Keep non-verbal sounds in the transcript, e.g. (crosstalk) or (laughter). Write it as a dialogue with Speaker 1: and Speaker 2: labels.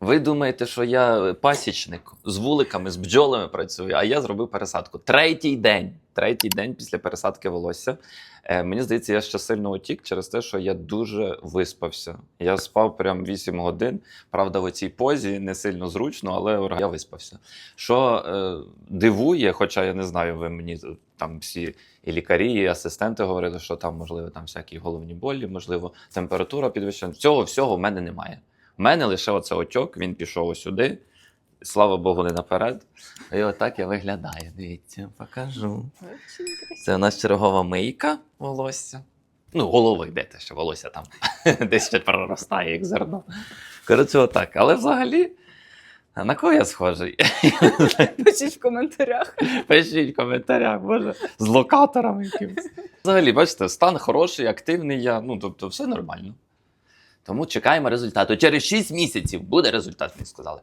Speaker 1: Ви думаєте, що я пасічник з вуликами, з бджолами працюю, а я зробив пересадку. Третій день. Третій день після пересадки волосся. Е, мені здається, я ще сильно утік через те, що я дуже виспався. Я спав прям 8 годин. Правда, в оцій позі не сильно зручно, але я виспався. Що е, дивує, хоча я не знаю, ви мені там всі і лікарі, і асистенти говорили, що там можливо там всякі головні болі, можливо, температура підвищена. Цього всього в мене немає. У мене лише оце отьок, він пішов сюди. Слава Богу, не наперед. І отак я виглядаю. Дивіться, покажу. Це у нас чергова мийка волосся. Ну, голови де те, що волосся там (laughs) десь ще проростає, як зерно. Коротше, отак. Але взагалі, на кого я схожий? (laughs)
Speaker 2: Пишіть в коментарях.
Speaker 1: Пишіть в коментарях, боже, з локатором якимось. Взагалі, бачите, стан хороший, активний я. Ну, тобто, все нормально. Тому чекаємо результату. Через 6 місяців буде результат, мені сказали.